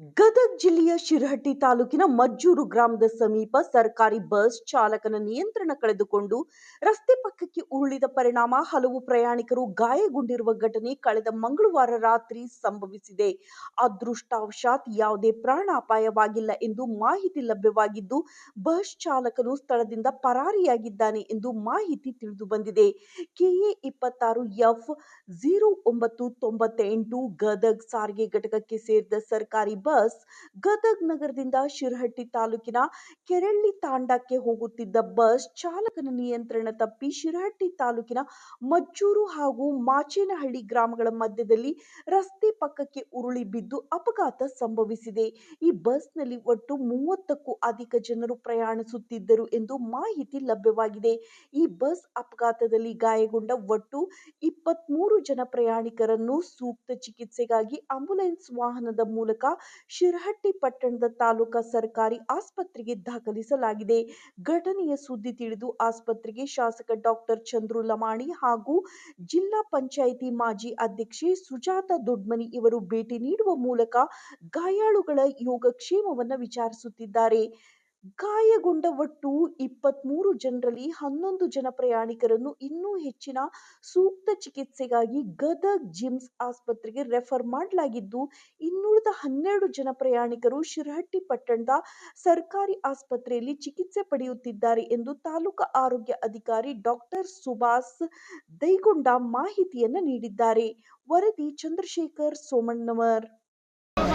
ಗದಗ ಜಿಲ್ಲೆಯ ಶಿರಹಟ್ಟಿ ತಾಲೂಕಿನ ಮಜ್ಜೂರು ಗ್ರಾಮದ ಸಮೀಪ ಸರ್ಕಾರಿ ಬಸ್ ಚಾಲಕನ ನಿಯಂತ್ರಣ ಕಳೆದುಕೊಂಡು ರಸ್ತೆ ಪಕ್ಕಕ್ಕೆ ಉರುಳಿದ ಪರಿಣಾಮ ಹಲವು ಪ್ರಯಾಣಿಕರು ಗಾಯಗೊಂಡಿರುವ ಘಟನೆ ಕಳೆದ ಮಂಗಳವಾರ ರಾತ್ರಿ ಸಂಭವಿಸಿದೆ. ಅದೃಷ್ಟವಶಾತ್ ಯಾವುದೇ ಪ್ರಾಣಾಪಾಯವಾಗಿಲ್ಲ ಎಂದು ಮಾಹಿತಿ ಲಭ್ಯವಾಗಿದ್ದು, ಬಸ್ ಚಾಲಕನು ಸ್ಥಳದಿಂದ ಪರಾರಿಯಾಗಿದ್ದಾನೆ ಎಂದು ಮಾಹಿತಿ ತಿಳಿದು ಬಂದಿದೆ. ಕೆಎ ಇಪ್ಪತ್ತಾರು ಎಫ್ ಝೀರೋ ಒಂಬತ್ತು ತೊಂಬತ್ತೆಂಟು ಗದಗ್ ಸಾರಿಗೆ ಘಟಕಕ್ಕೆ ಸೇರಿದ ಸರ್ಕಾರಿ ಬಸ್ ಗದಗ್ ನಗರದಿಂದ ಶಿರಹಟ್ಟಿ ತಾಲೂಕಿನ ಕೆರಳ್ಳಿ ತಾಂಡಕ್ಕೆ ಹೋಗುತ್ತಿದ್ದ ಬಸ್ ಚಾಲಕನ ನಿಯಂತ್ರಣ ತಪ್ಪಿ ಶಿರಹಟ್ಟಿ ತಾಲೂಕಿನ ಮಜ್ಜೂರು ಹಾಗೂ ಮಾಚೇನಹಳ್ಳಿ ಗ್ರಾಮಗಳ ಮಧ್ಯದಲ್ಲಿ ರಸ್ತೆ ಪಕ್ಕಕ್ಕೆ ಉರುಳಿ ಬಿದ್ದು ಅಪಘಾತ ಸಂಭವಿಸಿದೆ. ಈ ಬಸ್ನಲ್ಲಿ ಒಟ್ಟು ಮೂವತ್ತಕ್ಕೂ ಅಧಿಕ ಜನರು ಪ್ರಯಾಣಿಸುತ್ತಿದ್ದರು ಎಂದು ಮಾಹಿತಿ ಲಭ್ಯವಾಗಿದೆ. ಈ ಬಸ್ ಅಪಘಾತದಲ್ಲಿ ಗಾಯಗೊಂಡ ಒಟ್ಟು ಇಪ್ಪತ್ಮೂರು ಜನ ಪ್ರಯಾಣಿಕರನ್ನು ಸೂಕ್ತ ಚಿಕಿತ್ಸೆಗಾಗಿ ಆಂಬ್ಯುಲೆನ್ಸ್ ವಾಹನದ ಮೂಲಕ ಶಿರಹಟ್ಟಿ ಪಟ್ಟಣದ ತಾಲೂಕಾ ಸರ್ಕಾರಿ ಆಸ್ಪತ್ರೆಗೆ ದಾಖಲಿಸಲಾಗಿದೆ. ಘಟನೆಯ ಸುದ್ದಿ ತಿಳಿದು ಆಸ್ಪತ್ರೆಗೆ ಶಾಸಕ ಡಾಕ್ಟರ್ ಚಂದ್ರು ಲಮಾಣಿ ಹಾಗೂ ಜಿಲ್ಲಾ ಪಂಚಾಯಿತಿ ಮಾಜಿ ಅಧ್ಯಕ್ಷೆ ಸುಜಾತ ದೊಡ್ಮನಿ ಇವರು ಭೇಟಿ ನೀಡುವ ಮೂಲಕ ಗಾಯಾಳುಗಳ ಯೋಗಕ್ಷೇಮವನ್ನು ವಿಚಾರಿಸುತ್ತಿದ್ದಾರೆ. ಗಾಯಗೊಂಡ ಒಟ್ಟು ಇಪ್ಪತ್ಮೂರು ಜನರಲ್ಲಿ ಹನ್ನೊಂದು ಜನ ಪ್ರಯಾಣಿಕರನ್ನು ಇನ್ನೂ ಹೆಚ್ಚಿನ ಸೂಕ್ತ ಚಿಕಿತ್ಸೆಗಾಗಿ ಗದಗ್ ಜಿಮ್ಸ್ ಆಸ್ಪತ್ರೆಗೆ ರೆಫರ್ ಮಾಡಲಾಗಿದ್ದು, ಇನ್ನುಳಿದ ಹನ್ನೆರಡು ಜನ ಪ್ರಯಾಣಿಕರು ಶಿರಹಟ್ಟಿ ಪಟ್ಟಣದ ಸರ್ಕಾರಿ ಆಸ್ಪತ್ರೆಯಲ್ಲಿ ಚಿಕಿತ್ಸೆ ಪಡೆಯುತ್ತಿದ್ದಾರೆ ಎಂದು ತಾಲೂಕು ಆರೋಗ್ಯ ಅಧಿಕಾರಿ ಡಾಕ್ಟರ್ ಸುಭಾಸ್ ದೈಗೊಂಡ ಮಾಹಿತಿಯನ್ನು ನೀಡಿದ್ದಾರೆ. ವರದಿ ಚಂದ್ರಶೇಖರ್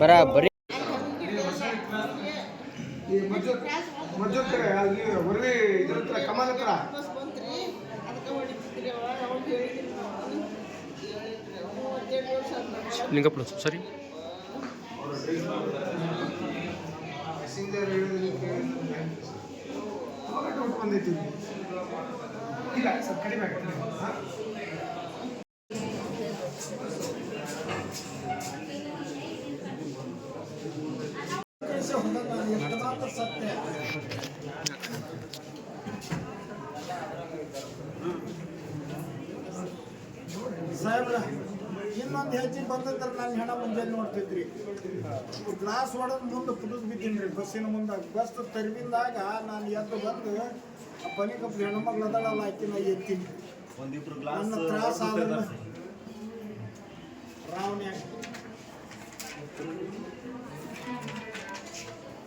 ಬರಾಬರಿ ಹೊರಳಿ ಇದ್ರ ಹತ್ರ ಕಮಾನ್ ಹತ್ರ ಲಿಂಗಪ್ಪಳ ಸರಿ. ಇಲ್ಲ ಸ್ವಲ್ಪ ಕಡಿಮೆ ಆಗುತ್ತೆ ಸಾಹೇಬ್ರ ಇನ್ನೊಂದು ಹೆಜ್ಜೆ ಬಂದ್ರೆ ನನ್ನ ಹೆಣ ಮುಂಜಾನೆ ನೋಡ್ತಿದ್ರಿ. ಗ್ಲಾಸ್ ಹೊಡೆದ್ ಮುಂದೆ ಪುಟದ್ ಬಿದ್ದೀನಿ ರೀ ಬಸ್ಸಿನ ಮುಂದೆ. ಬಸ್ ತೆರವಿಂದಾಗ ನಾನು ಎದ್ದು ಬಂದು ಆ ಪನಿಕಪ್ಪ ಹೆಣ್ಮಗ್ಳು ಅದಾಳಲ್ಲ ಆಕಿ ನಾ ಎತ್ತೀನಿ ಗ್ಲಾಸ್ ತ್ರಾಸ